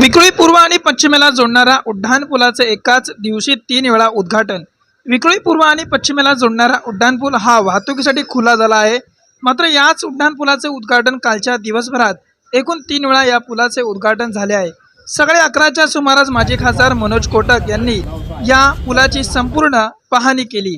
विक्रोळी पूर्व आणि पश्चिमेला जोडणारा उड्डाणपुलाचे एकाच दिवशी तीन वेळा उद्घाटन. विक्रोळी पूर्व आणि पश्चिमेला जोडणारा उड्डाणपूल हा वाहतुकीसाठी खुला झाला आहे. मात्र याच उड्डाणपुलाचे उद्घाटन कालच्या दिवसभरात एकूण तीन वेळा या पुलाचे उद्घाटन झाले आहे. सकाळी अकराच्या सुमारास माजी खासदार मनोज कोटक यांनी या पुलाची संपूर्ण पाहणी केली.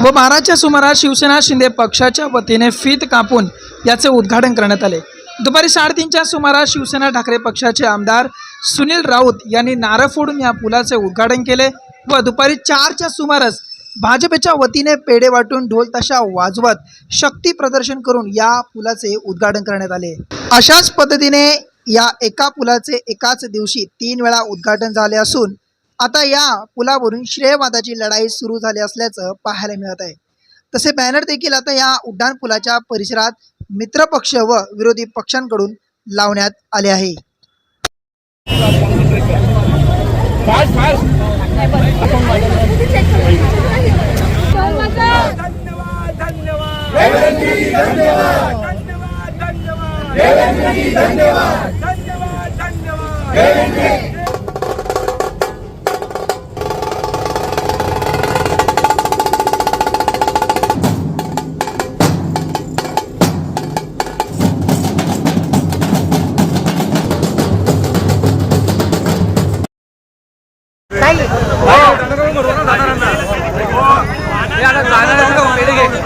व बाराच्या सुमारास शिवसेना शिंदे पक्षाच्या वतीने फीत कापून याचे उद्घाटन करण्यात आले. दुपारी साडेतीनच्या सुमारास शिवसेना ठाकरे पक्षाचे आमदार सुनील राऊत यांनी नारळ फोडून या पुलाचे उद्घाटन केले व दुपारी चारच्या सुमारास भाजपच्या वतीने पेढे वाटून ढोलताशा वाजवत शक्ती प्रदर्शन करून या पुलाचे उद्घाटन करण्यात आले. अशाच पद्धतीने या एका पुलाचे एकाच दिवशी तीन वेळा उद्घाटन झाले असून आता या पुलावरून श्रेयवादाची लढाई सुरू झाली असल्याचं पाहायला मिळत आहे. तसे बॅनर देखील आता या उड्डाण पुलाच्या परिसरात मित्रपक्ष व विरोधी पक्षांकडून लावण्यात आले आहे. धन्यवाद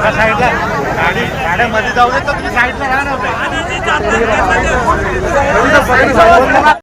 धन्यवाद धन्यवाद धन्यवाद गाड्यामध्ये जाऊ दे तर तुम्ही साईडला राहा ना.